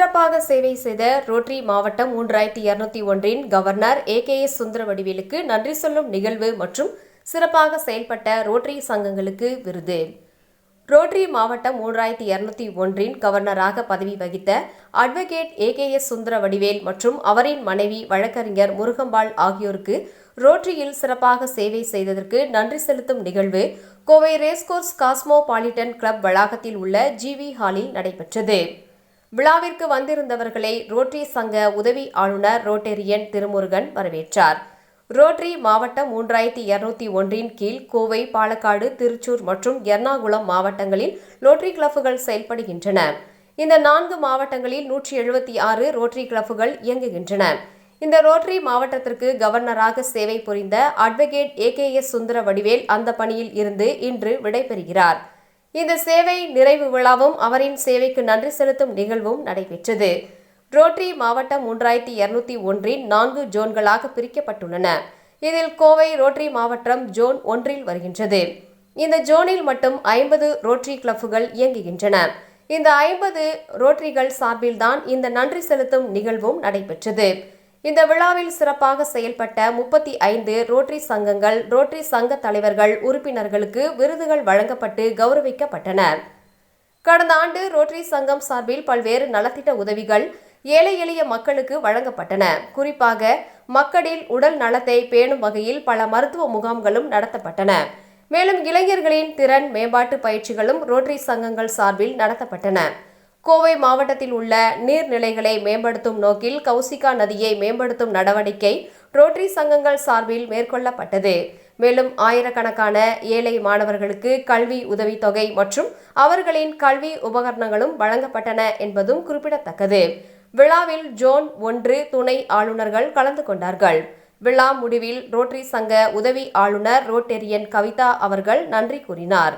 சிறப்பாக சேவை செய்த ரோட்டரி மாவட்டம் மூன்றாயிரத்தி இருநூத்தி ஒன்றின் கவர்னர் ஏ கே எஸ் சுந்தரவடிவேலுக்கு நன்றி சொல்லும் நிகழ்வு மற்றும் சிறப்பாக செயல்பட்ட ரோட்டரி சங்கங்களுக்கு விருது. ரோட்டரி மாவட்டம் மூன்றாயிரத்தி இருநூத்தி ஒன்றின் கவர்னராக பதவி வகித்த advocate A K S Sundaravadivel மற்றும் அவரின் மனைவி வழக்கறிஞர் முருகம்பாள் ஆகியோருக்கு ரோட்டரியில் சிறப்பாக சேவை செய்ததற்கு நன்றி செலுத்தும் நிகழ்வு கோவை ரேஸ்கோர்ஸ் காஸ்மோபாலிட்டன் கிளப் வளாகத்தில் உள்ள ஜிவி ஹாலில் நடைபெற்றது. விழாவிற்கு வந்திருந்தவர்களை ரோட்டரி சங்க உதவி ஆளுநர் ரோட்டேரியன் திருமுருகன் வரவேற்றார். ரோட்டரி மாவட்டம் மூன்றாயிரத்தி இருநூத்தி ஒன்றின் கீழ் கோவை பாலக்காடு திருச்சூர் மற்றும் எர்ணாகுளம் மாவட்டங்களில் ரோட்டரி கிளப்புகள் செயல்படுகின்றன. இந்த நான்கு மாவட்டங்களில் நூற்றி எழுபத்தி ஆறு ரோட்டரி கிளப்புகள் இயங்குகின்றன. இந்த ரோட்டரி மாவட்டத்திற்கு கவர்னராக சேவை புரிந்த advocate A K S Sundaravadivel அந்த பணியில் இருந்து இன்று விடைபெறுகிறார். இந்த சேவை நிறைவு விழாவும் அவரின் சேவைக்கு நன்றி செலுத்தும் நிகழ்வும் நடைபெற்றது. ரோட்டரி மாவட்டம் மூன்றாயிரத்தி இருநூத்தி ஒன்றின் நான்கு ஜோன்களாக பிரிக்கப்பட்டுள்ளன. இதில் கோவை ரோட்டரி மாவட்டம் ஜோன் ஒன்றில் வருகின்றது. இந்த ஜோனில் மட்டும் ஐம்பது ரோட்டரி கிளப்புகள் இயங்குகின்றன. இந்த ஐம்பது ரோட்டரிகள் சார்பில்தான் இந்த நன்றி செலுத்தும் நிகழ்வும் நடைபெற்றது. இந்த விழாவில் சிறப்பாக செயல்பட்ட முப்பத்தி ஐந்து ரோட்டரி சங்கங்கள் ரோட்டரி சங்க தலைவர்கள் உறுப்பினர்களுக்கு விருதுகள் வழங்கப்பட்டு கௌரவிக்கப்பட்டன. கடந்த ஆண்டு ரோட்டரி சங்கம் சார்பில் பல்வேறு நலத்திட்ட உதவிகள் ஏழை எளிய மக்களுக்கு வழங்கப்பட்டன. குறிப்பாக மக்களின் உடல் நலத்தை பேணும் வகையில் பல மருத்துவ முகாம்களும் நடத்தப்பட்டன. மேலும் இளைஞர்களின் திறன் மேம்பாட்டு பயிற்சிகளும் ரோட்டரி சங்கங்கள் சார்பில் நடத்தப்பட்டன. கோவை மாவட்டத்தில் உள்ள நீர்நிலைகளை மேம்படுத்தும் நோக்கில் கௌசிகா நதியை மேம்படுத்தும் நடவடிக்கை ரோட்டரி சங்கங்கள் சார்பில் மேற்கொள்ளப்பட்டது. மேலும் ஆயிரக்கணக்கான ஏழை மாணவர்களுக்கு கல்வி உதவித்தொகை மற்றும் அவர்களின் கல்வி உபகரணங்களும் வழங்கப்பட்டன என்பதும் குறிப்பிடத்தக்கது. விழாவில் ஜோன் ஒன்று துணை ஆளுநர்கள் கலந்து கொண்டார்கள். விழா முடிவில் ரோட்டரி சங்க உதவி ஆளுநர் ரோட்டேரியன் கவிதா அவர்கள் நன்றி கூறினார்.